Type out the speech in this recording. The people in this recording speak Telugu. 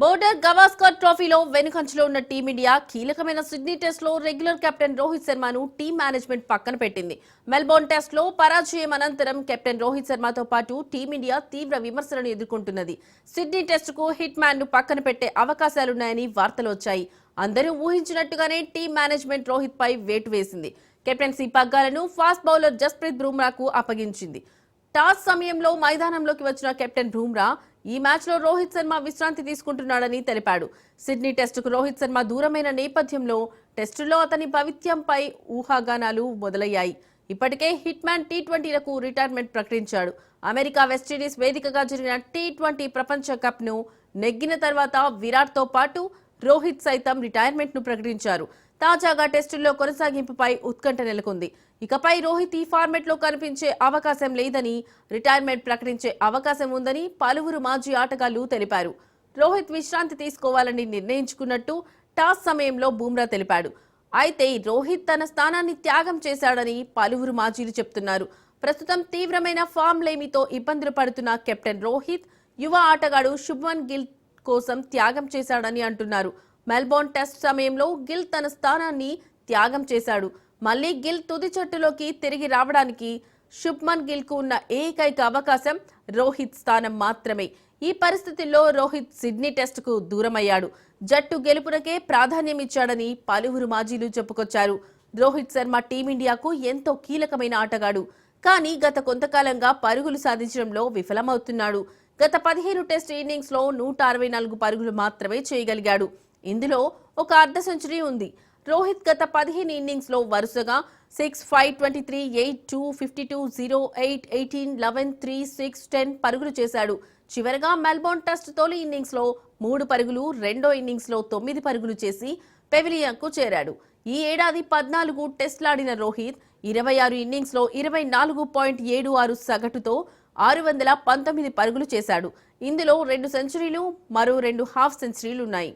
బోర్డర్ గవాస్కర్ ట్రోఫీలో వెనుకంచులో ఉన్న టీమిండియా కీలకమైన సిడ్నీ టెస్టులో రెగ్యులర్ కెప్టెన్ రోహిత్ శర్మను టీం మేనేజ్మెంట్ పక్కన పెట్టింది. మెల్బోర్న్ టెస్ట్లో పరాజయం అనంతరం కెప్టెన్ రోహిత్ శర్మతో పాటు టీమిండియా తీవ్ర విమర్శలను ఎదుర్కొంటున్నది. సిడ్నీ టెస్టుకు హిట్ మ్యాన్ను పక్కన పెట్టే అవకాశాలున్నాయని వార్తలు వచ్చాయి. అందరూ ఊహించినట్టుగానే టీం మేనేజ్మెంట్ రోహిత్ పై వేటు వేసింది. కెప్టెన్సీ పగ్గాలను ఫాస్ట్ బౌలర్ జస్ప్రీత్ బుమ్రాకు అప్పగించింది. టాస్ సమయంలో మైదానంలోకి వచ్చిన కెప్టెన్ బుమ్రా ఈ మ్యాచ్లో రోహిత్ శర్మ విశ్రాంతి తీసుకుంటున్నాడని తెలిపాడు. సిడ్నీ టెస్టుకు రోహిత్ శర్మ దూరమైన నేపథ్యంలో టెస్టులో అతని భవిత్యంపై ఊహాగానాలు మొదలయ్యాయి. ఇప్పటికే హిట్ మ్యాన్ టీ ట్వంటీలకు రిటైర్మెంట్ ప్రకటించాడు. అమెరికా వెస్టిండీస్ వేదికగా జరిగిన టీ ట్వంటీ ప్రపంచ కప్ను నెగ్గిన తర్వాత విరాట్తో పాటు రోహిత్ సైతం రిటైర్మెంట్ను ప్రకటించారు. తాజాగా టెస్టుల్లో కొనసాగింపుపై ఉత్కంఠ నెలకొంది. ఇకపై రోహిత్ ఈ ఫార్మెట్లో కనిపించే అవకాశం లేదని రిటైర్మెంట్ ప్రకటించే అవకాశం ఉందని పలువురు మాజీ ఆటగాళ్ళు తెలిపారు. రోహిత్ విశ్రాంతి తీసుకోవాలని నిర్ణయించుకున్నట్టు టాస్ సమయంలో బూమ్రా తెలిపాడు. అయితే రోహిత్ తన స్థానాన్ని త్యాగం చేశాడని పలువురు మాజీలు చెప్తున్నారు. ప్రస్తుతం తీవ్రమైన ఫామ్ లేమితో ఇబ్బందులు పడుతున్న కెప్టెన్ రోహిత్ యువ ఆటగాడు శుభ్మన్ గిల్ కోసం త్యాగం చేశాడని అంటున్నారు. మెల్బోర్న్ టెస్ట్ సమయంలో గిల్ తన స్థానాన్ని త్యాగం చేశాడు. మళ్ళీ గిల్ తుది జట్టులోకి తిరిగి రావడానికి శుభ్మన్ గిల్కు ఉన్న ఏకైక అవకాశం రోహిత్ స్థానం మాత్రమే. ఈ పరిస్థితుల్లో రోహిత్ సిడ్నీ టెస్టుకు దూరమయ్యాడు. జట్టు గెలుపునకే ప్రాధాన్యం ఇచ్చాడని పలువురు మాజీలు చెప్పుకొచ్చారు. రోహిత్ శర్మ టీమిండియాకు ఎంతో కీలకమైన ఆటగాడు. కానీ గత కొంతకాలంగా పరుగులు సాధించడంలో విఫలమవుతున్నాడు. గత పదిహేను టెస్ట్ ఇన్నింగ్స్లో నూట అరవై నాలుగు పరుగులు మాత్రమే చేయగలిగాడు. ఇందులో ఒక అర్ధ సెంచరీ ఉంది. రోహిత్ గత పదిహేను ఇన్నింగ్స్లో వరుసగా six five twenty three eight two fifty two zero eight eighteen eleven three six ten పరుగులు చేశాడు. చివరగా మెల్బోర్న్ టెస్ట్ తొలి ఇన్నింగ్స్లో మూడు పరుగులు రెండో ఇన్నింగ్స్లో తొమ్మిది పరుగులు చేసి పెవిలియన్కు చేరాడు. ఈ ఏడాది పద్నాలుగు టెస్ట్లాడిన రోహిత్ ఇరవై ఆరు ఇన్నింగ్స్లో ఇరవై నాలుగు పాయింట్ ఏడు ఆరు సగటుతో ఆరు వందల పంతొమ్మిది పరుగులు చేశాడు. ఇందులో రెండు సెంచరీలు మరో రెండు హాఫ్ సెంచరీలు ఉన్నాయి